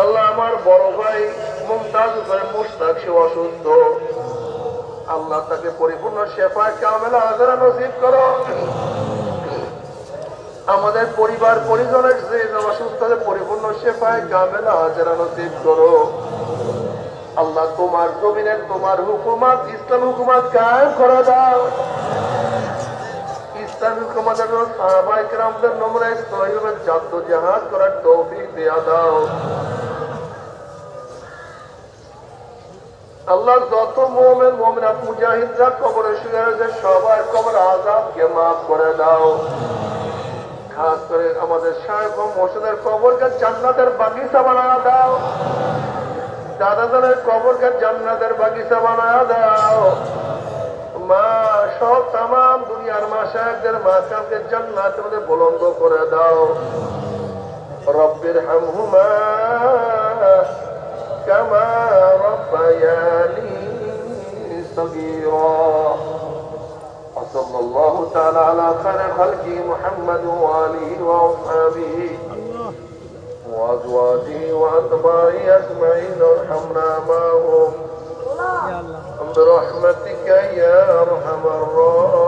আল্লাহ আমার বড় ভাই মুমতাজ হুসেন মুস্তাক সে অসুস্থ। আল্লাহ তাকে পরিপূর্ণ শেফা কামেলা হাজারা নসিব করো। আমাদের পরিবার, পরিজনের যে অসুস্থ হলে পরিপূর্ণ শেফায় কামেলা হাজারা নসিব করো। আল্লাহ তোমার জমিনের তোমার হুকুমাত, ইসলাম হুকুমাত কায়েম করে দাও। ইসলাম হুকুমাতের সাহাবাই কেরামদের নমরায় সহিভাবে জাদ্দ জাহাজ করার তৌফিক দেয়া দাও। আল্লাহ যত মোমেন মোমিনাত মুজাহিদরা কবরে শুয়ে রয়েছে, সবার কবর আজাবকে মাফ করে দাও। খাস করে আমাদের সাহেব মোর্শেদের কবরকে জান্নাতের বাগিচা বানায় দাও। দাদাদের কবরকে জান্নাতের বাগিচা বানায় দাও। মা, সব তাম দুনিয়ার মা সাহেবদের মা জান্নাতের মধ্যে বলন্দ করে দাও। রব্বির হামহুমা ربياني صغيرا. وصلى الله تعالى على خير خلقه محمد وآله وأصحابه وأزواجه وأتباعه أجمعين وارحمنا معهم. برحمتك يا أرحم الراحمين.